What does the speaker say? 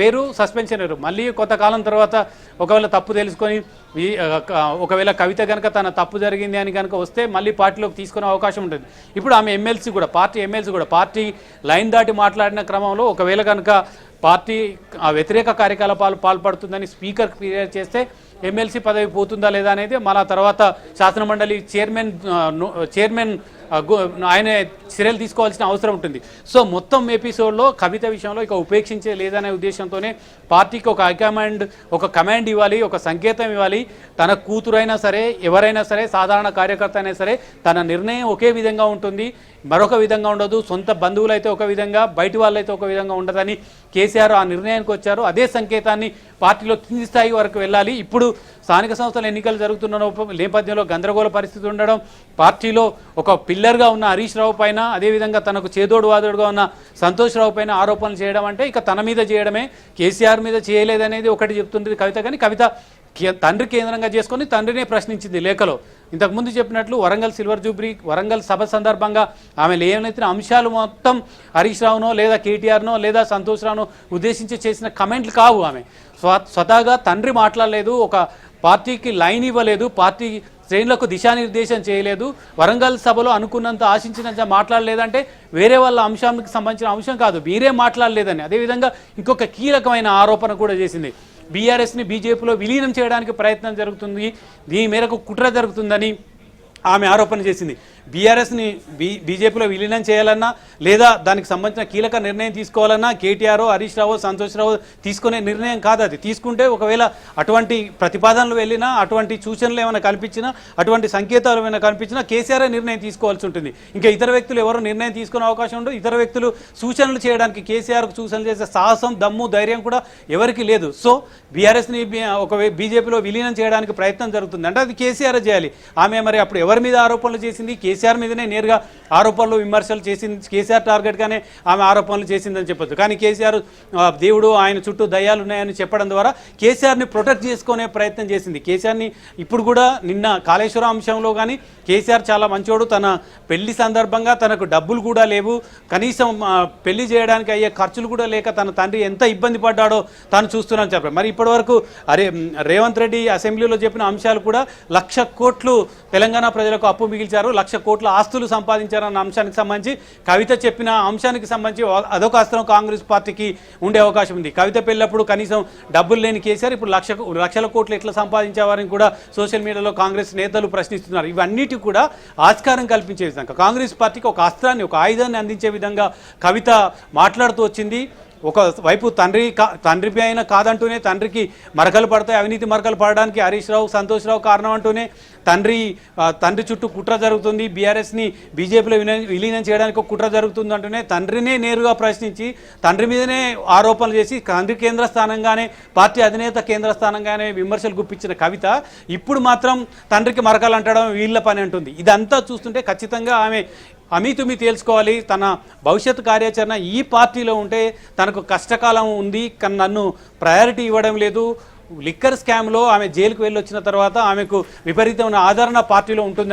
వేరు సస్పెన్షన్ వేరు. మళ్ళీ కొంతకాలం తర్వాత ఒకవేళ తప్పు తెలుసుకొని ఒకవేళ కవిత కనుక తన తప్పు జరిగింది అని కనుక వస్తే మళ్ళీ పార్టీలోకి తీసుకునే అవకాశం ఉంటుంది. ఇప్పుడు ఆమె ఎమ్మెల్సీ కూడా పార్టీ ఎమ్మెల్సీ కూడా పార్టీ లైన్ దాటి మాట్లాడిన క్రమంలో ఒకవేళ కనుక పార్టీ ఆ వ్యతిరేక కార్యకలాపాలు పాల్పడుతుందని స్పీకర్ ఫిర్యాదు చేస్తే ఎమ్మెల్సీ పదవి పోతుందా లేదా అనేది మన తర్వాత శాసనమండలి చైర్మన్ చైర్మన్ ఆయన చర్యలు తీసుకోవాల్సిన అవసరం ఉంటుంది. సో మొత్తం ఎపిసోడ్లో కవిత విషయంలో ఇక ఉపేక్షించే లేదనే ఉద్దేశంతోనే పార్టీకి ఒక హైకమాండ్ ఒక కమాండ్ ఇవ్వాలి ఒక సంకేతం ఇవ్వాలి. తన కూతురైనా సరే ఎవరైనా సరే సాధారణ కార్యకర్త అయినా సరే తన నిర్ణయం ఒకే విధంగా ఉంటుంది. మరొక విధంగా ఉండదు. సొంత బంధువులు అయితే ఒక విధంగా బయటి వాళ్ళు అయితే ఒక విధంగా ఉండదని కేసీఆర్ ఆ నిర్ణయానికి వచ్చారు. అదే సంకేతాన్ని పార్టీలో కింది స్థాయి వరకు వెళ్ళాలి. ఇప్పుడు స్థానిక సంస్థల ఎన్నికలు జరుగుతున్న నేపథ్యంలో గందరగోళ పరిస్థితి ఉండడం పార్టీలో ఒక పిల్లర్గా ఉన్న హరీష్ రావు పైన అదేవిధంగా తనకు చేదోడు వాదోడుగా ఉన్న సంతోష్ రావు పైన ఆరోపణలు చేయడం అంటే ఇక తన మీద చేయడమే కేసీఆర్ మీద చేయలేదనేది ఒకటి చెప్తుంది కవిత. కానీ కవిత తండ్రి కేంద్రంగా చేసుకొని తండ్రినే ప్రశ్నించింది లేఖలో. ఇంతకుముందు చెప్పినట్లు వరంగల్ సిల్వర్ జూబ్లీ వరంగల్ సభ సందర్భంగా ఆమె లేవనెత్తిన అంశాలు మొత్తం హరీష్ రావునో లేదా కేటీఆర్నో లేదా సంతోష్ రావునో ఉద్దేశించి చేసిన కమెంట్లు కావు ఆమె. స్వ స్వతహాగా తండ్రి మాట్లాడలేదు ఒక పార్టీకి లైన్ ఇవ్వలేదు పార్టీ శ్రేణులకు దిశానిర్దేశం చేయలేదు వరంగల్ సభలో అనుకున్నంత ఆశించినంత మాట్లాడలేదంటే వేరే వాళ్ళ అంశానికి సంబంధించిన అంశం కాదు మీరే మాట్లాడలేదని. అదేవిధంగా ఇంకొక కీలకమైన ఆరోపణ కూడా చేసింది. బీఆర్ఎస్ని బీజేపీలో విలీనం చేయడానికి ప్రయత్నం జరుగుతుంది. దీని మేరకు కుట్ర జరుగుతుందని ఆమె ఆరోపణ చేసింది. బీఆర్ఎస్ని బీ బీజేపీలో విలీనం చేయాలన్నా లేదా దానికి సంబంధించిన కీలక నిర్ణయం తీసుకోవాలన్నా కేటీఆర్ హరీష్ రావు సంతోష్ రావు తీసుకునే నిర్ణయం కాదు అది. తీసుకుంటే ఒకవేళ అటువంటి ప్రతిపాదనలు వెళ్ళినా అటువంటి సూచనలు ఏమైనా కనిపించినా అటువంటి సంకేతాలు ఏమైనా కనిపించినా కేసీఆర్ నిర్ణయం తీసుకోవాల్సి ఉంటుంది. ఇంకా ఇతర వ్యక్తులు ఎవరు నిర్ణయం తీసుకునే అవకాశం ఉండదు. ఇతర వ్యక్తులు సూచనలు చేయడానికి కేసీఆర్కు సూచనలు చేసే సాహసం దమ్ము ధైర్యం కూడా ఎవరికి లేదు. సో బీఆర్ఎస్ని ఒక బీజేపీలో విలీనం చేయడానికి ప్రయత్నం జరుగుతుంది. అంటే అది కేసీఆర్ చేయాలి. ఆమె మరి అప్పుడు ఎవరి మీద ఆరోపణలు చేసింది? కేసీఆర్ మీదనే నేరుగా ఆరోపణలు విమర్శలు చేసింది కేసీఆర్ టార్గెట్గానే ఆమె ఆరోపణలు చేసిందని చెప్పొచ్చు కానీ కేసీఆర్ దేవుడు ఆయన చుట్టూ దయాలు ఉన్నాయని చెప్పడం ద్వారా కేసీఆర్ని ప్రొటెక్ట్ చేసుకునే ప్రయత్నం చేసింది. కేసీఆర్ని ఇప్పుడు కూడా నిన్న కాళేశ్వరం అంశంలో కానీ కేసీఆర్ చాలా మంచోడు. తన పెళ్ళి సందర్భంగా తనకు డబ్బులు కూడా లేవు. కనీసం పెళ్ళి చేయడానికి అయ్యే ఖర్చులు కూడా లేక తన తండ్రి ఎంత ఇబ్బంది పడ్డాడో తాను చూస్తున్నాను చెప్పారు. మరి ఇప్పటివరకు అరే రేవంత్ రెడ్డి అసెంబ్లీలో చెప్పిన అంశాలు కూడా లక్ష కోట్లు తెలంగాణ ప్రజలకు అప్పు మిగిల్చారు. లక్ష కోట్ల ఆస్తులు సంపాదించారన్న అంశానికి సంబంధించి కవిత చెప్పిన అంశానికి సంబంధించి అదొక అస్త్రం కాంగ్రెస్ పార్టీకి ఉండే అవకాశం ఉంది. కవిత పెళ్ళప్పుడు కనీసం డబ్బులు లేని కేసీఆర్ ఇప్పుడు లక్ష లక్షల కోట్లు ఎట్లా సంపాదించేవారని కూడా సోషల్ మీడియాలో కాంగ్రెస్ నేతలు ప్రశ్నిస్తున్నారు. ఇవన్నిటి కూడా ఆస్కారం కల్పించే విధంగా కాంగ్రెస్ పార్టీకి ఒక అస్త్రాన్ని ఒక ఆయుధాన్ని అందించే విధంగా కవిత మాట్లాడుతూ వచ్చింది. ఒక వైపు తండ్రి కా తండ్రి అయిన కాదంటూనే తండ్రికి మరకలు పడతాయి అవినీతి మరకలు పడడానికి హరీష్ రావు సంతోష్ రావు కారణం అంటూనే తండ్రి తండ్రి చుట్టూ కుట్ర జరుగుతుంది. బీఆర్ఎస్ని బీజేపీలో విలీనం విలీనం చేయడానికి ఒక కుట్ర జరుగుతుంది అంటూనే తండ్రినే నేరుగా ప్రశ్నించి తండ్రి మీదనే ఆరోపణలు చేసి తండ్రి కేంద్ర స్థానంగానే పార్టీ అధినేత కేంద్ర స్థానంగానే విమర్శలు గుప్పించిన కవిత ఇప్పుడు మాత్రం తండ్రికి మరకలు అంటడం వీళ్ళ పని అంటుంది. ఇదంతా చూస్తుంటే ఖచ్చితంగా ఆమె అమితుమి తేల్చుకోవాలి. తన భవిష్యత్ కార్యాచరణ ఈ పార్టీలో ఉంటే తనకు కష్టకాలం ఉంది కానీ నన్ను ప్రయారిటీ ఇవ్వడం లేదు. లిక్కర్ స్కామ్లో ఆమె జైలుకు వెళ్ళి వచ్చిన తర్వాత ఆమెకు విపరీతమైన ఆదరణ పార్టీలో ఉంటుంది